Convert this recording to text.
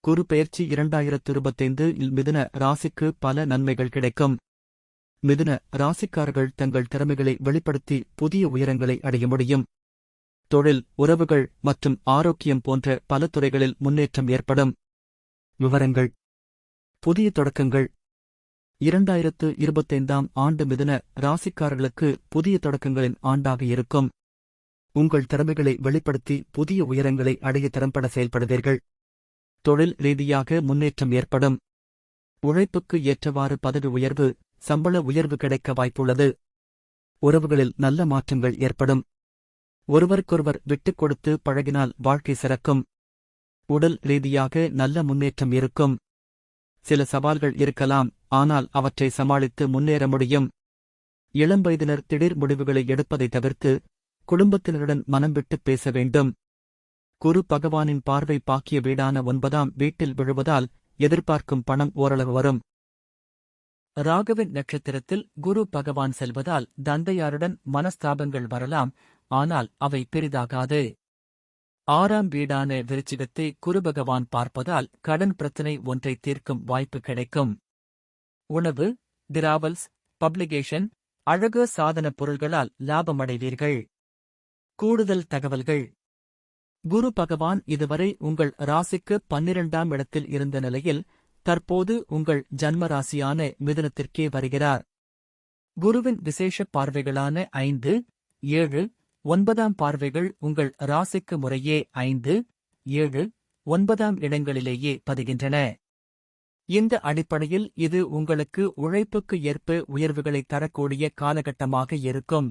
குரு பெயர்ச்சி இரண்டாயிரத்து இருபத்தைந்து இல் மிதுன ராசிக்கு பல நன்மைகள் கிடைக்கும். மிதுன ராசிக்காரர்கள் தங்கள் திறமைகளை வெளிப்படுத்தி புதிய உயரங்களை அடைய முடியும். தொழில் உறவுகள் மற்றும் ஆரோக்கியம் போன்ற பல துறைகளில் முன்னேற்றம் ஏற்படும். விவரங்கள். புதிய தொடக்கங்கள். இரண்டாயிரத்து இருபத்தைந்தாம் ஆண்டு மிதுன ராசிக்காரர்களுக்கு புதிய தொடக்கங்களின் ஆண்டாக இருக்கும். உங்கள் திறமைகளை வெளிப்படுத்தி புதிய உயரங்களை அடைய திறம்பட செயல்படுவீர்கள். தொழில் ரீதியாக முன்னேற்றம் ஏற்படும். உழைப்புக்கு ஏற்றவாறு பதவி உயர்வு சம்பள உயர்வு கிடைக்க வாய்ப்புள்ளது. உறவுகளில் நல்ல மாற்றங்கள் ஏற்படும். ஒருவருக்கொருவர் விட்டுக் கொடுத்து பழகினால் வாழ்க்கை சிறக்கும். உடல் ரீதியாக நல்ல முன்னேற்றம் இருக்கும். சில சவால்கள் இருக்கலாம் ஆனால் அவற்றை சமாளித்து முன்னேற முடியும். இளம் வயதினர் திடீர் முடிவுகளை எடுப்பதை தவிர்த்து குடும்பத்தினருடன் மனம் விட்டு பேச வேண்டும். குரு பகவானின் பார்வை பாக்கிய வீடான ஒன்பதாம் வீட்டில் விழுவதால் எதிர்பார்க்கும் பணம் ஓரளவு வரும். ராகவின் நட்சத்திரத்தில் குரு பகவான் செல்வதால் தந்தையாருடன் மனஸ்தாபங்கள் வரலாம் ஆனால் அவை பெரிதாகாது. ஆறாம் வீடான விருச்சிகத்தை குரு பகவான் பார்ப்பதால் கடன் பிரச்சினை ஒன்றை தீர்க்கும் வாய்ப்பு கிடைக்கும். உணவு டிராவல்ஸ் பப்ளிகேஷன் அழகு சாதன பொருள்களால் லாபமடைவீர்கள். கூடுதல் தகவல்கள் குரு பகவான் இதுவரை உங்கள் ராசிக்கு பன்னிரண்டாம் இடத்தில் இருந்த நிலையில் தற்போது உங்கள் ஜன்ம ராசியான மிதுனத்திற்கே வருகிறார். குருவின் விசேஷ பார்வைகளான ஐந்து ஏழு ஒன்பதாம் பார்வைகள் உங்கள் ராசிக்கு முறையே ஐந்து ஏழு ஒன்பதாம் இடங்களிலேயே பதிகின்றன. இந்த அடிப்படையில் இது உங்களுக்கு உழைப்புக்கு ஏற்ப உயர்வுகளை தரக்கூடிய காலகட்டமாக இருக்கும்.